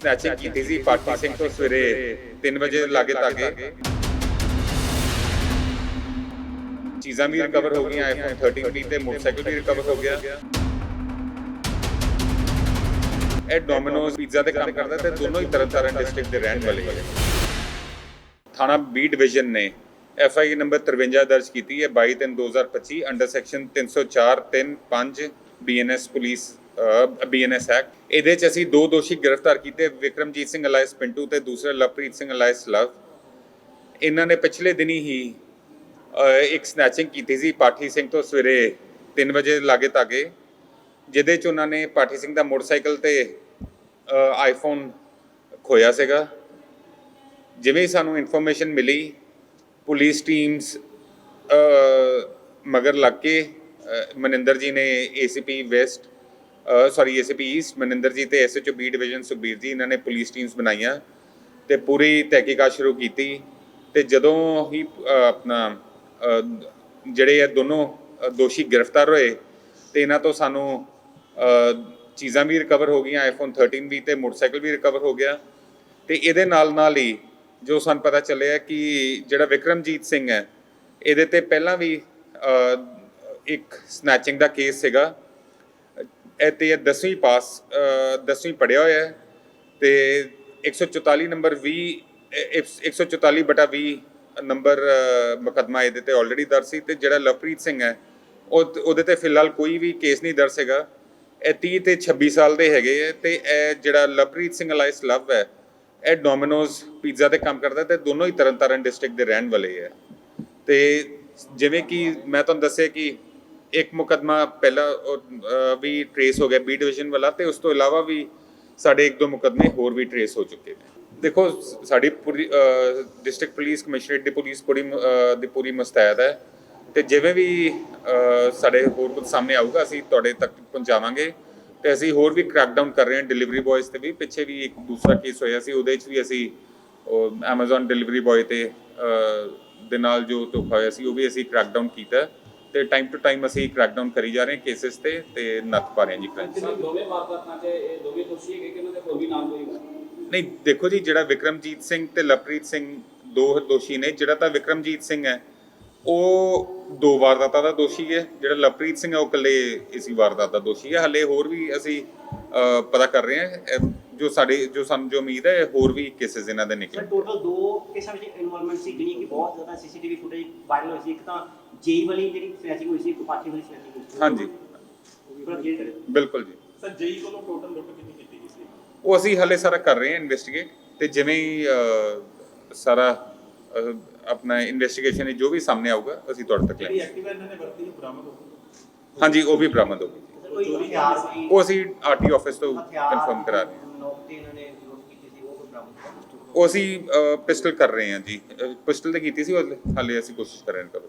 Snatching ਕੀਤੀ ਸੀ party Singh ਤੋਂ ਸਵੇਰੇ 3 ਵਜੇ ਲਾਗੇ ਤਾਗੇ ਚੀਜ਼ਾਂ ਵੀ ਰਿਕਵਰ ਹੋ ਗਈਆਂ ਆਈਫੋਨ 13 ਵੀ ਤੇ ਮੋਟਰਸਾਈਕਲ ਵੀ ਰਿਕਵਰ ਹੋ ਗਿਆ। ਇਹ ਡੋਮਿਨੋਜ਼ ਪੀਜ਼ਾ ਤੇ ਕੰਮ ਕਰਦਾ ਤੇ ਦੋਨੋਂ ਹੀ ਤਰਨਤਾਰਨ ਡਿਸਟ੍ਰਿਕਟ ਦੇ ਰਹਿਣ ਵਾਲੇ। ਹੈ ਥਾਣਾ ਬੀ ਡਿਵੀਜ਼ਨ ਨੇ ਐਫ ਆਈ ਨੰਬਰ 53 ਦਰਜ ਕੀਤੀ ਹੈ। 22 3 2025 under section 304 3 5 BNS police BNS act ਇਹਦੇ ਚ ਅਸੀਂ ਦੋ ਦੋਸ਼ੀ ਗ੍ਰਿਫਤਾਰ ਕੀਤੇ, ਵਿਕਰਮਜੀਤ ਸਿੰਘ ਅਲਾਇਸ ਪਿੰਟੂ ਤੇ ਦੂਸਰਾ ਲਵਪ੍ਰੀਤ ਸਿੰਘ ਅਲਾਇਸ ਲਵ। ਇਹਨਾਂ ਨੇ ਪਿਛਲੇ ਦਿਨੀ ਹੀ ਇੱਕ ਸਨੈਚਿੰਗ ਕੀਤੀ ਸੀ ਪਾਠੀ ਸਿੰਘ ਤੋਂ ਸਵੇਰੇ 3 ਵਜੇ ਲਾਗੇ ਤਾਗੇ ਜਿਹਦੇ ਚ ਉਹਨਾਂ ਨੇ ਪਾਠੀ ਸਿੰਘ ਦਾ ਮੋਟਰਸਾਈਕਲ ਤੇ ਆਈਫੋਨ ਖੋਇਆ ਸੀਗਾ। ਜਿਵੇਂ ਸਾਨੂੰ ਇਨਫੋਰਮੇਸ਼ਨ ਮਿਲੀ, ਪੁਲਿਸ ਟੀਮਸ ਮਗਰ ਲੱਗ ਕੇ ਮਨਿੰਦਰ ਜੀ ਨੇ ACP west sorry ACP east Maninder ji ਤੇ ਐਸਐਚਓ ਬੀ ਡਿਵੀਜ਼ਨ ਸੁਖਬੀਰ ਜੀ, ਇਹਨਾਂ ਨੇ ਪੁਲਿਸ ਟੀਮਸ ਬਣਾਈਆਂ ਤੇ ਪੂਰੀ ਤਹਿਕੀਕਾਤ ਸ਼ੁਰੂ ਕੀਤੀ ਤੇ ਜਦੋਂ ਹੀ ਆਪਣਾ ਜਿਹੜੇ ਇਹ ਦੋਨੋਂ ਦੋਸ਼ੀ ਗ੍ਰਿਫਤਾਰ ਹੋਏ ਤੇ ਇਹਨਾਂ ਤੋਂ ਸਾਨੂੰ ਚੀਜ਼ਾਂ ਵੀ ਰਿਕਵਰ ਹੋ ਗਈਆਂ ਆਈਫੋਨ 13 ਵੀ ਤੇ ਮੋਟਰਸਾਈਕਲ ਵੀ ਰਿਕਵਰ ਹੋ ਗਿਆ ਤੇ ਇਹਦੇ ਨਾਲ ਨਾਲ ਹੀ ਜੋ ਸਾਨੂੰ ਪਤਾ ਚੱਲਿਆ ਕਿ ਜਿਹੜਾ ਵਿਕਰਮਜੀਤ ਸਿੰਘ ਹੈ, ਇਹਦੇ ਤੇ ਪਹਿਲਾਂ ਵੀ ਇੱਕ ਸਨੈਚਿੰਗ ਦਾ ਕੇਸ ਸੀਗਾ ਇਹ ਤੇ 10ਵੀਂ ਪਾਸ 10ਵੀਂ ਪੜਿਆ ਹੋਇਆ ਹੈ ਤੇ 144 ਨੰਬਰ 20 ਇਹ- ਇਹ 144 ਬਟਾ 20 ਨੰਬਰ ਮੁਕੱਦਮਾ ਇਹਦੇ ਤੇ ਆਲਰੇਡੀ ਦਰਜ ਸੀ ਤੇ ਜਿਹੜਾ ਲਵਪ੍ਰੀਤ ਸਿੰਘ ਹੈ, ਉਹ ਉਹਦੇ ਤੇ ਫਿਲਹਾਲ ਕੋਈ ਵੀ ਕੇਸ ਨਹੀਂ ਦਰਜ ਹੈਗਾ। ਇਹ 30 ਤੇ 26 ਸਾਲ ਦੇ ਹੈਗੇ ਹੈ ਤੇ ਇਹ ਜਿਹੜਾ ਲਵਪ੍ਰੀਤ ਸਿੰਘ ਅਲਾਈਸ ਲਵ ਹੈ, ਇਹ ਡੋਮਿਨੋਜ਼ ਪੀਜ਼ਾ ਤੇ ਕੰਮ ਕਰਦਾ ਤੇ ਦੋਨੋਂ ਹੀ ਤਰਨਤਾਰਨ ਡਿਸਟ੍ਰਿਕਟ ਦੇ ਰਹਿਣ ਵਾਲੇ ਹੈ। ਤੇ ਜਿਵੇਂ ਕਿ ਮੈਂ ਤੁਹਾਨੂੰ ਦੱਸਿਆ ਕਿ ਇੱਕ ਮੁਕਦਮਾ ਪਹਿਲਾਂ ਵੀ ਟਰੇਸ ਹੋ ਗਿਆ ਬੀ ਡਿਵੀਜ਼ਨ ਵਾਲਾ ਤੇ ਉਸ ਤੋਂ ਇਲਾਵਾ ਵੀ ਸਾਡੇ ਇੱਕ ਦੋ ਮੁਕਦਮੇ ਹੋਰ ਵੀ ਟਰੇਸ ਹੋ ਚੁੱਕੇ ਨੇ। ਦੇਖੋ, ਸਾਡੀ ਪੂਰੀ ਡਿਸਟ੍ਰਿਕਟ ਪੁਲਿਸ ਕਮਿਸ਼ਨਰੇਟ ਦੀ ਪੁਲਿਸ ਪੂਰੀ ਦੀ ਪੂਰੀ ਮਸਤੈਦ ਹੈ ਤੇ ਜਿਵੇਂ ਵੀ ਸਾਡੇ ਹੋਰ ਕੁਝ ਸਾਹਮਣੇ ਆਊਗਾ, ਅਸੀਂ ਤੁਹਾਡੇ ਤੱਕ ਪਹੁੰਚਾਵਾਂਗੇ ਤੇ ਅਸੀਂ ਹੋਰ ਵੀ ਕ੍ਰੈਕਡਾਊਨ ਕਰ ਰਹੇ ਹਾਂ ਡਿਲੀਵਰੀ ਬॉयਜ਼ ਤੇ ਵੀ। ਪਿੱਛੇ ਵੀ ਇੱਕ ਦੂਸਰਾ ਕੇਸ ਹੋਇਆ ਸੀ, ਉਹਦੇ 'ਚ ਵੀ ਅਸੀਂ, ਉਹ Amazon ਡਿਲੀਵਰੀ ਬॉय ਤੇ ਦੇ ਨਾਲ ਜੋ ਧੋਖਾ ਹੋਇਆ ਸੀ, ਉਹ ਵੀ ਅਸੀਂ ਕ੍ਰੈਕਡਾਊਨ ਕੀਤਾ। ਤੇ ਟਾਈਮ ਟੂ ਟਾਈਮ ਅਸੀਂ ਕ੍ਰੈਕਡਾਊਨ ਕਰੀ ਜਾ ਰਹੇ ਹਾਂ ਕੇਸਿਸ ਤੇ ਤੇ ਨੱਥ ਪਾ ਰਹੇ ਹਾਂ ਜੀ ਕ੍ਰਾਈਮ ਜਿਹੜੇ ਦੋਵੇਂ ਵਾਰਦਾਤਾਂ 'ਚ ਇਹ ਦੋਵੇਂ ਦੋਸ਼ੀ ਹੈਗੇ ਕਿ ਉਹਨਾਂ ਦੇ ਵੀ ਨਾਮ ਹੋਏਗਾ ਨਹੀਂ? ਦੇਖੋ ਜੀ ਜਿਹੜਾ ਵਿਕਰਮਜੀਤ ਸਿੰਘ ਤੇ ਲਵਪ੍ਰੀਤ ਸਿੰਘ ਦੋ ਦੋਸ਼ੀ ਨੇ ਜਿਹੜਾ ਤਾਂ ਵਿਕਰਮਜੀਤ ਸਿੰਘ ਹੈ ਉਹ ਦੋ ਵਾਰਦਾਤਾਂ ਦਾ ਦੋਸ਼ੀ ਹੈ ਜਿਹੜਾ ਲਵਪ੍ਰੀਤ ਸਿੰਘ ਹੈ ਉਹ ਇਕੱਲੇ ਇਸੀ ਵਾਰਦਾਤ ਦਾ ਦੋਸ਼ੀ ਹੈ। ਹਲੇ ਹੋਰ ਵੀ ਅਸੀਂ ਪਤਾ ਕਰ ਰਹੇ ਹਾਂ ਜੋ ਸਾਡੇ ਜੋ ਸਾਨੂੰ ਜੋ ਉਮੀਦ ਹੈ ਹੋਰ ਵੀ ਕੇਸਿਸ ਇਹਨਾਂ ਦੇ ਸਰ ਨਿਕਲਣ ਟੋਟਲ ਦੋ ਕੇਸਾਂ ਵਿੱਚ ਇਨਵੋਲਵਮੈਂਟ ਸੀ ਜਿਹੜੀ ਕਿ ਬਹੁਤ ਜ਼ਿਆਦਾ ਸੀਸੀਟੀਵੀ ਫੁਟੇਜ ਵਾਇਰਲ ਹੋਈ ਸੀ। ਇੱਕ ਤਾਂ ਜੇਈ ਵਾਲੀ ਜਿਹੜੀ ਸਨੈਚਿੰਗ ਹੋਈ ਸੀ ਇੱਕ ਪਾਠੀ ਵਾਲੀ ਸਨੈਚਿੰਗ ਹੋਈ ਸੀ। ਹਾਂਜੀ। ਬਿਲਕੁਲ ਜੀ। ਸਰ ਜੇਈ ਵੱਲੋਂ ਟੋਟਲ ਲੁੱਟ ਕਿੰਨੀ ਕੀਤੀ ਗਈ ਸੀ? ਉਹ ਅਸੀਂ ਹਲੇ ਸਾਰਾ ਕਰ ਰਹੇ ਹਾਂ ਇਨਵੈਸਟੀਗੇਟ ਤੇ ਜਿਵੇਂ ਸਾਰਾ ਆਪਣਾ ਇਨਵੈਸਟੀਗੇਸ਼ਨ ਜੋ ਵੀ ਸਾਹਮਣੇ ਆਊਗਾ ਅਸੀਂ ਤੁਹਾਡੇ ਤੱਕ ਜਿਹੜੀ ਲੈ ਐਕਟਿਵਾ ਇਹਨਾਂ ਨੇ ਵਰਤੀ ਉਹ ਬਰਾਮਦ ਹੋ ਗਈ। ਹਾਂਜੀ ਉਹ ਵੀ ਬਰਾਮਦ ਹੋ ਗਈ। ਉਹ ਅਸੀਂ ਆਰਟੀ ਆਫਿਸ ਤੋਂ ਕਨਫਰਮ ਕਰਾ ਰਹੇ ਹਾਂ। ਤੇ ਇਹਨਾਂ ਨੇ ਯੂਜ਼ ਕੀਤੀ ਸੀ, ਉਹ ਕੋਈ ਬਰਾਮਦ ਕੀਤਾ ਉਹ ਅਸੀਂ ਪਿਸਟਲ ਕਰ ਰਹੇ ਹਾਂ ਜੀ। ਪਿਸਟਲ ਤੇ ਕੀਤੀ ਸੀ ਉਹ ਹਾਲੇ ਅਸੀਂ ਕੋਸ਼ਿਸ਼ ਕਰ ਰਹੇ ਹਾਂ ਕਰੋ